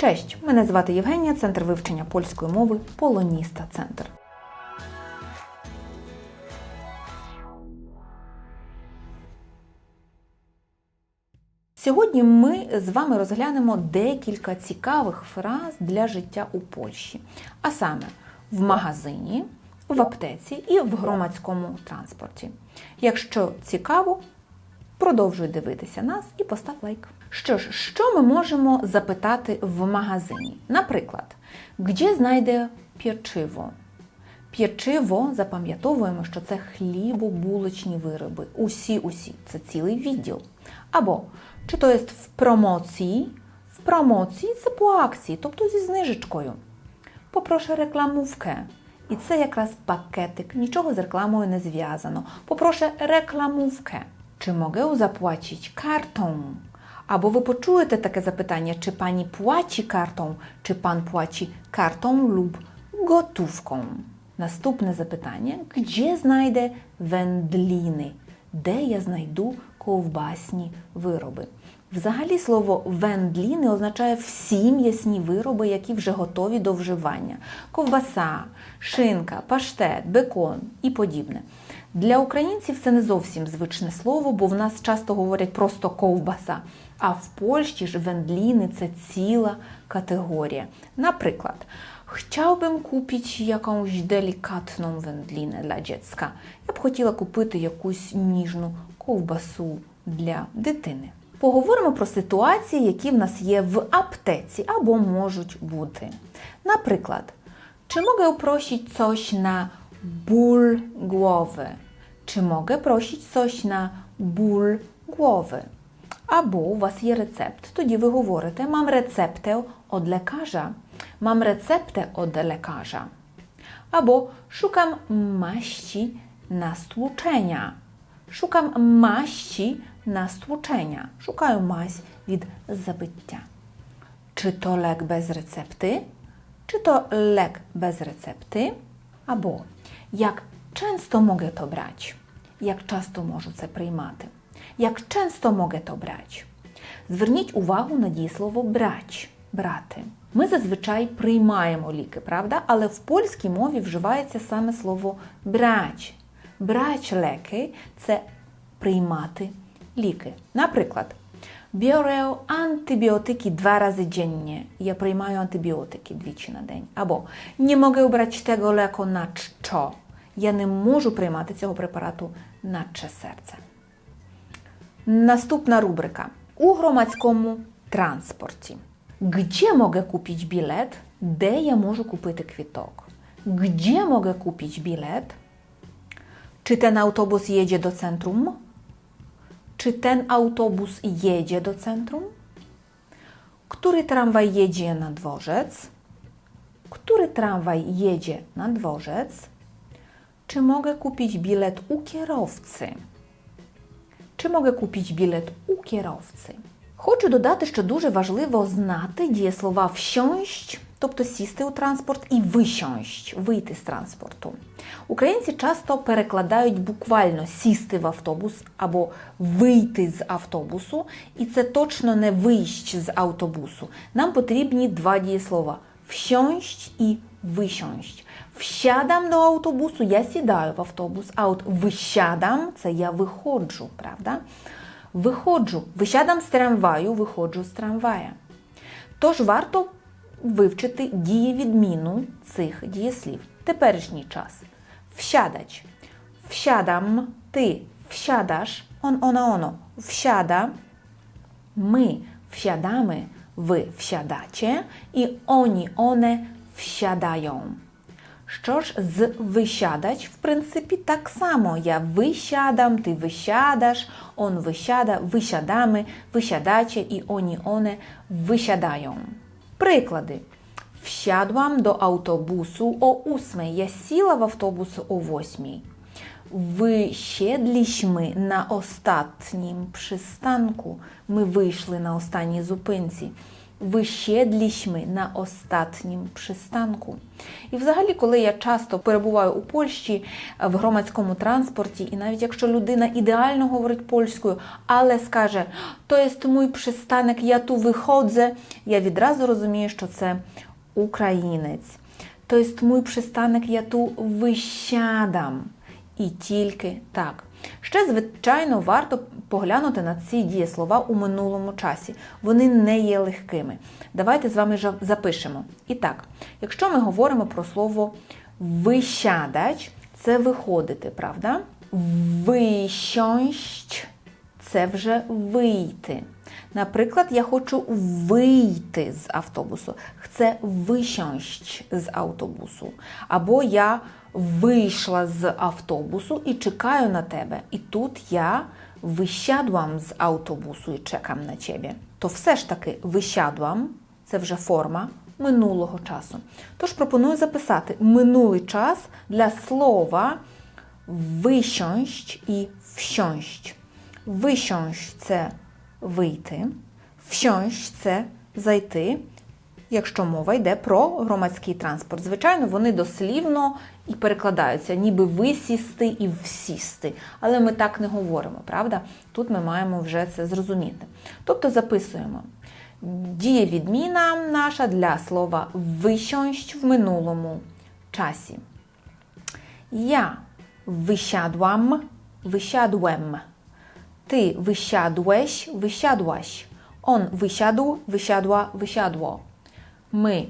Cześć, мене звати Євгенія, Центр вивчення польської мови Полоніста Центр. Сьогодні ми з вами розглянемо декілька цікавих фраз для життя у Польщі, а саме в магазині, в аптеці і в громадському транспорті. Якщо цікаво, продовжуй дивитися нас і постав лайк. Що ж, що ми можемо запитати в магазині? Наприклад, де знайде печиво? П'ячиво запам'ятовуємо, що це хлібобулочні вироби. Усі, усі. Це цілий відділ. Або чи то є в промоції? В промоції це по акції, тобто зі знижечкою. Попрошу рекламówkę. І це якраз пакетик, нічого з рекламою не зв'язано. Попрошу рекламówkę. Чи mogę zapłacić kartą? Або ви почуєте таке запитання, чи пані płaci kartą, чи пан płaci kartą lub gotówką. Наступне запитання: Где знайде вендліни? Де я знайду ковбасні вироби? Взагалі слово вендліни означає всі м'ясні вироби, які вже готові до вживання: ковбаса, шинка, паштет, бекон і подібне. Для українців це не зовсім звичне слово, бо в нас часто говорять просто ковбаса. А в Польщі ж вендліни це ціла категорія. Наприклад, Chciałbym kupić jakąś delikatną wędlinę dla dziecka. Я б хотіла купити якусь ніжну ковбасу для дитини. Поговоримо про ситуації, які в нас є в аптеці або можуть бути. Наприклад, czy mogę prosić coś na ból głowy? Czy mogę prosić coś na ból głowy? Або у вас є рецепт. Тоді ви говорите: мам рецептę od lekarza. Mam receptę od lekarza. Albo szukam maści na stłuczenia. Szukam maści na stłuczenia. Szukаю мазь від забиття. Czy to lek bez recepty? Czy to lek bez recepty? Albo jak często mogę to brać? Jak часто можу це приймати? Як часто mogę to brać? Зверніть увагу на дієслово брать брати. Ми зазвичай приймаємо ліки, правда? Але в польській мові вживається саме слово брач. Брач леки це приймати ліки. Наприклад, biorę антибіотики два рази dziennie. Я приймаю антибіотики двічі на день. Або не mogę brać tego leku na czczo. Я не можу приймати цього препарату наче серце. Наступна рубрика у громадському транспорті. Gdzie mogę kupić bilet? Де я можу купити квіток? Gdzie mogę kupić bilet? Czy ten autobus jedzie do centrum? Czy ten autobus jedzie do centrum? Który tramwaj jedzie na dworzec? Który tramwaj jedzie na dworzec? Czy mogę kupić bilet u kierowcy? Чи mogę kupić bilet у kierowcy? Хочу додати, що дуже важливо знати дієслова всьонщ, тобто сісти у транспорт, і висьонщ, вийти з транспорту. Українці часто перекладають буквально сісти в автобус або вийти з автобусу, і це точно не вищ з автобусу. Нам потрібні два дієслова всьонщ і висьонщ. Wsiadam do autobusu, я сідаю в автобус, а от висядам це я виходжу, правда? Виходжу, висядам з трамваю, виходжу з трамвая. Тож варто вивчити дієвідміну цих дієслів. Теперішній час. Wsiadać. Wsiadam, ty wsiadasz, on, ona, ono. Wsiada. My wsiadamy, wy wsiadacie i oni, one wsiadają. Що ж, з висядać, в принципі, так само. Я висядам, ти висядаш, он висяда, висядamy, висядаче і оні, one висядаją. Приклади. Wsiadłam do autobusu o ósmej. Я сіла в автобус о восьмій. Wysiedliśmy na ostatnim przystanku. Ми вийшли на останній зупинці. Wysiedliśmy на останнім przystanku. І взагалі, коли я часто перебуваю у Польщі е, в громадському транспорті, і навіть якщо людина ідеально говорить польською, але скаже, то є мій przystanek, я ту виходжу, я відразу розумію, що це українець. То є мій przystanek, я ту вищадам. І тільки так. Ще, звичайно, варто поглянути на ці дієслова у минулому часі. Вони не є легкими. Давайте з вами запишемо. І так, якщо ми говоримо про слово вищадач, це виходити, правда? Вищощ це вже вийти. Наприклад, я хочу вийти з автобусу. Chcę wysiąść з автобусу. Або я вийшла з автобусу і чекаю на тебе. І тут я висядłam з автобусу і чекам на тебе. То все ж таки висядłam – це вже форма минулого часу. Тож пропоную записати минулий час для слова висьąść і wsiąść. Висьąść – це вийти, вsiąść – це зайти, якщо мова йде про громадський транспорт. Звичайно, вони дослівно і перекладаються, ніби висісти і всісти. Але ми так не говоримо, правда? Тут ми маємо вже це зрозуміти. Тобто записуємо. Дієвідміна наша для слова висьąść в минулому часі. Я wysiadłam, wysiadłem. Ty wysiadłeś, wysiadłaś. On wysiadł, wysiadła, wysiadło. Ми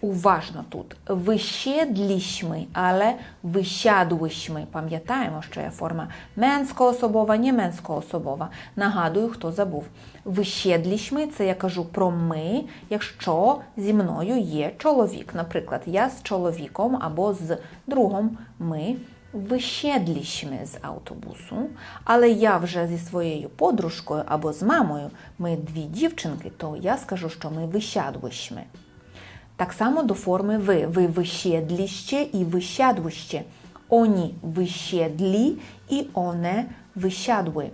уважно тут висідліśmy, але висядłyśmy. Пам'ятаємо, що є форма менськоособова, не менськоособова. Нагадую, хто забув. Висідліśmy – це я кажу про ми, якщо зі мною є чоловік. Наприклад, я з чоловіком або з другом ми висідліśmy з автобусу, але я вже зі своєю подружкою або з мамою, ми дві дівчинки, то я скажу, що ми висядłyśmy. Так само до форми ви. Ви висідліще і висядłyście. Oni висідлі і one висядły.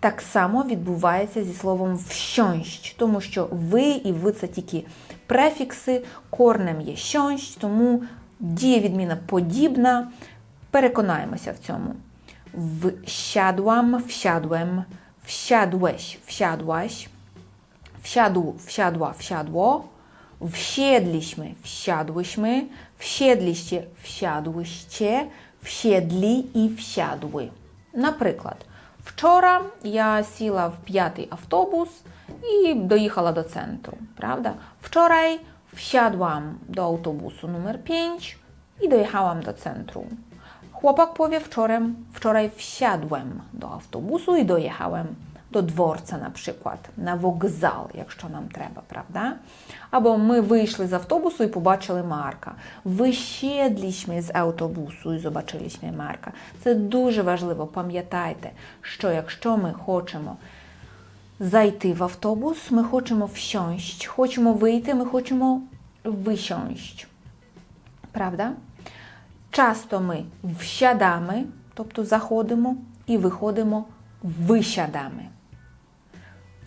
Так само відбувається зі словом вщонщ, тому що ви і ви це тільки префікси, корнем є щонщ, тому дієвідміна подібна. Переконаємося в цьому. Вsiadłam, wsiadłem, wsiadłeś, wsiadłaś, wsiadł, wsiadła, wsiadło, wsiedliśmy, wsiadłyśmy, wsiedliście, wsiadłyście, wsiedli i wsiadły. Наприклад, вчора я сіла в п'ятий автобус і доїхала до центру, правda? Wczoraj wsiadłam do autobusu numer 5 i dojechałam do centrum. Chłopak powie wczoraj, wczoraj wsiadłem do autobusu i dojechałem dworca na przykład, на вокзал, якщо нам треба, правда? Або ми вийшли з автобусу і побачили Марка. Висідліśmy з автобусу і побачилися Марка. Це дуже важливо, пам'ятайте, що якщо ми хочемо зайти в автобус, ми хочемо вsiąść, хочемо вийти, ми хочемо висьąść. Правда? Часто ми всядamy, тобто заходимо, і виходимо висядamy.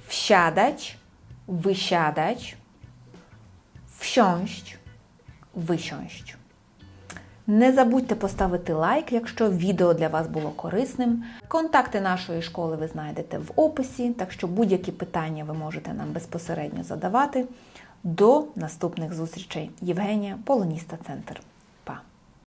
Wsiadać, wysiadać, wsiąść, висьąść. Не забудьте поставити лайк, якщо відео для вас було корисним. Контакти нашої школи ви знайдете в описі, так що будь-які питання ви можете нам безпосередньо задавати. До наступних зустрічей. Євгенія, Полоніста Центр.